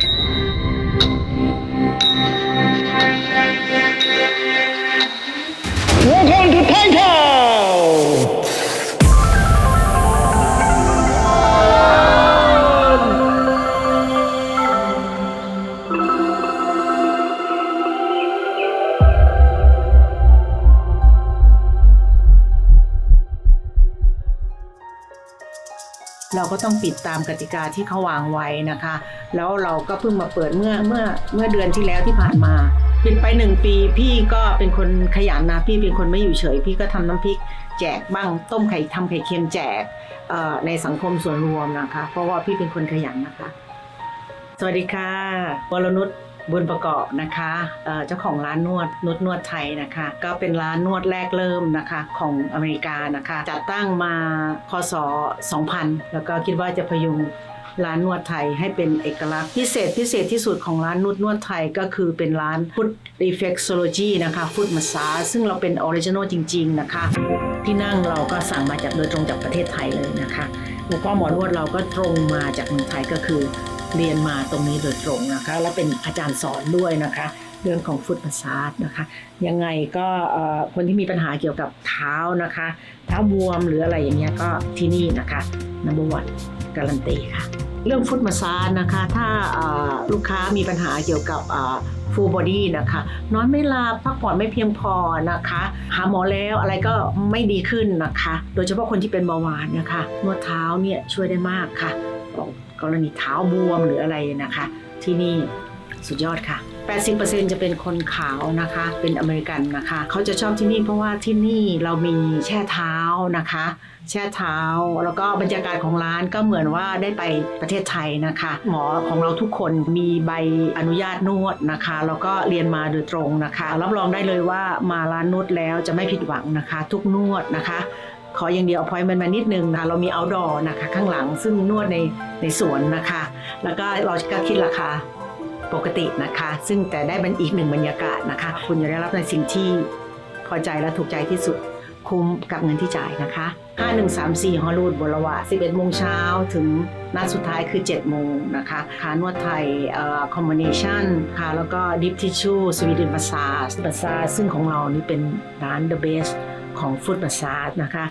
Bye. เราก็ต้องปิดตามกติกาที่เขาวางไว้นะคะ แล้วเราก็เพิ่งมาเปิดเมื่อเมื่อเมื่อเดือนที่แล้วที่ผ่านมา ปิดไปหนึ่งปีพี่ก็เป็นคนขยันนะพี่เป็นคนไม่อยู่เฉย พี่ก็ทำน้ำพริกแจกบ้างต้มไข่ทำไข่เค็มแจกในสังคมส่วนรวมนะคะ เพราะว่าพี่เป็นคนขยันนะคะ สวัสดีค่ะวรนุช บุญประกอบนะคะเจ้าของร้านนวดนุชนวดไทยนะคะ ก็เป็นร้านนวดแรกเริ่มนะคะของอเมริกานะคะจัดตั้งมาพศ 2000 แล้วก็คิดว่าจะพยุงร้านนวดไทยให้เป็นเอกลักษณ์พิเศษพิเศษที่สุดของร้านนวดนวดไทยก็คือเป็นร้าน Food Reflexology นะคะ Food Massage ซึ่งเราเป็นออริจินอลจริง ๆ นะคะ ที่นั่งเราก็สั่งมาจากโดยตรงจากประเทศไทยเลยนะคะแล้วก็หมอนวดเราก็ตรงมาจากเมืองไทยก็คือ เรียนมาตรงนี้โดยตรงนะคะ และเป็นอาจารย์สอนด้วยนะคะ เรื่องของฟุตมาซาจนะคะ ยังไงก็คนที่มีปัญหาเกี่ยวกับเท้านะคะ เท้าบวมหรืออะไรอย่างเงี้ยก็ที่นี่นะคะนับวันการันตีค่ะ เรื่องฟุตมาซาจนะคะ ถ้าลูกค้ามีปัญหาเกี่ยวกับฟูลบอดี้นะคะนอนไม่หลับพักผ่อนไม่เพียงพอนะคะ หาหมอแล้วอะไรก็ไม่ดีขึ้นนะคะ โดยเฉพาะคนที่เป็นเบาหวานนะคะนวดเท้าเนี่ยช่วยได้มากค่ะ กรณีเท้าบวมหรืออะไรนะคะ ที่นี่สุดยอดค่ะ 80%จะเป็นคนขาวนะคะ เป็นอเมริกันนะคะ เขาจะชอบที่นี่เพราะว่าที่นี่เรามีแช่เท้านะคะ แช่เท้า แล้วก็บรรยากาศของร้านก็เหมือนว่าได้ไปประเทศไทยนะคะ หมอของเราทุกคนมีใบอนุญาตนวดนะคะ แล้วก็เรียนมาโดยตรงนะคะ รับรองได้เลยว่ามาร้านนวดแล้วจะไม่ผิดหวังนะคะ ทุกนวดนะคะ ขออย่างเดียว appointment มานิดนึงนะเรามี outdoor นะคะข้างหลังซึ่งนวดในในสวนนะคะ แล้วก็เราก็คิดราคาปกตินะคะ ซึ่งแต่ได้เป็นอีกหนึ่งบรรยากาศนะคะ คุณจะได้รับในสิ่งที่พอใจและถูกใจที่สุดคุ้มกับเงินที่จ่ายนะคะ 5134ฮอลลูดบลวะ 11 โมงเช้าถึงนัดสุดท้ายคือ 7 โมงนะคะคานวดไทยเอ่อคอมบิเนชันค่ะแล้วก็ดิฟทิชชูสวีเดน m าซาส m าซาซึ่งของเรานี่เป็นร้าน The Best ของฟุตประสาทนะคะ